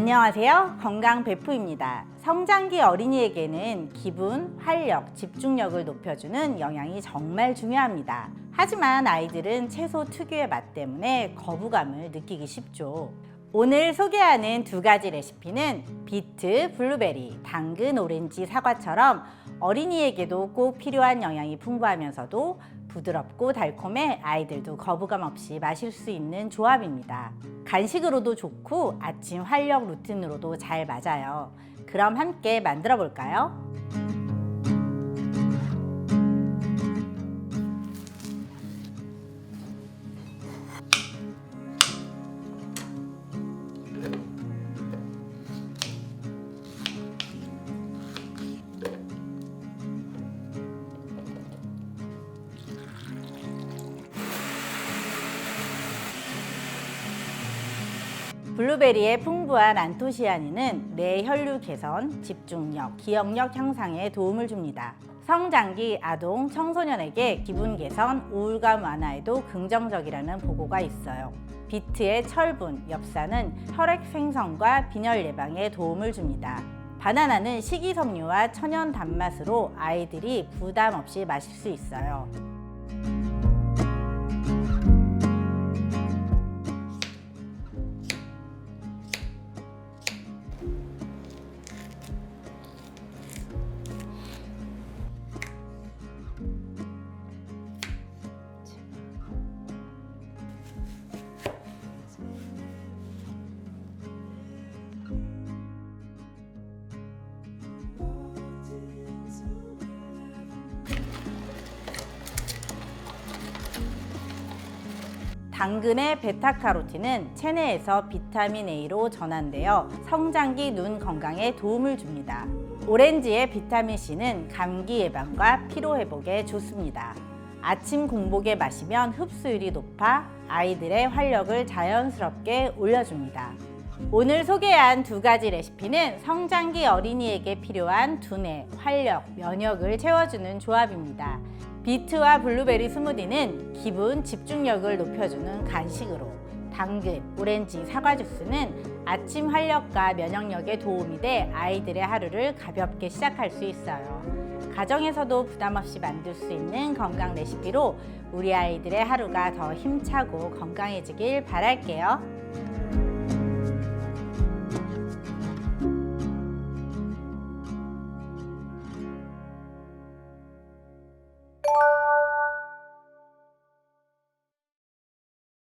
안녕하세요. 건강 베프입니다. 성장기 어린이에게는 기분, 활력, 집중력을 높여주는 영양이 정말 중요합니다. 하지만 아이들은 채소 특유의 맛 때문에 거부감을 느끼기 쉽죠. 오늘 소개하는 두 가지 레시피는 비트, 블루베리, 당근, 오렌지, 사과처럼 어린이에게도 꼭 필요한 영양이 풍부하면서도 부드럽고 달콤해 아이들도 거부감 없이 마실 수 있는 조합입니다. 간식으로도 좋고 아침 활력 루틴으로도 잘 맞아요. 그럼 함께 만들어 볼까요? 블루베리의 풍부한 안토시아닌은 뇌 혈류 개선, 집중력, 기억력 향상에 도움을 줍니다. 성장기 아동, 청소년에게 기분 개선, 우울감 완화에도 긍정적이라는 보고가 있어요. 비트의 철분, 엽산은 혈액 생성과 빈혈 예방에 도움을 줍니다. 바나나는 식이섬유와 천연 단맛으로 아이들이 부담 없이 마실 수 있어요. 당근의 베타카로틴은 체내에서 비타민 A로 전환되어 성장기 눈 건강에 도움을 줍니다. 오렌지의 비타민 C는 감기 예방과 피로 회복에 좋습니다. 아침 공복에 마시면 흡수율이 높아 아이들의 활력을 자연스럽게 올려줍니다. 오늘 소개한 두 가지 레시피는 성장기 어린이에게 필요한 두뇌, 활력, 면역을 채워주는 조합입니다. 비트와 블루베리 스무디는 기분, 집중력을 높여주는 간식으로, 당근, 오렌지, 사과 주스는 아침 활력과 면역력에 도움이 돼 아이들의 하루를 가볍게 시작할 수 있어요. 가정에서도 부담 없이 만들 수 있는 건강 레시피로 우리 아이들의 하루가 더 힘차고 건강해지길 바랄게요.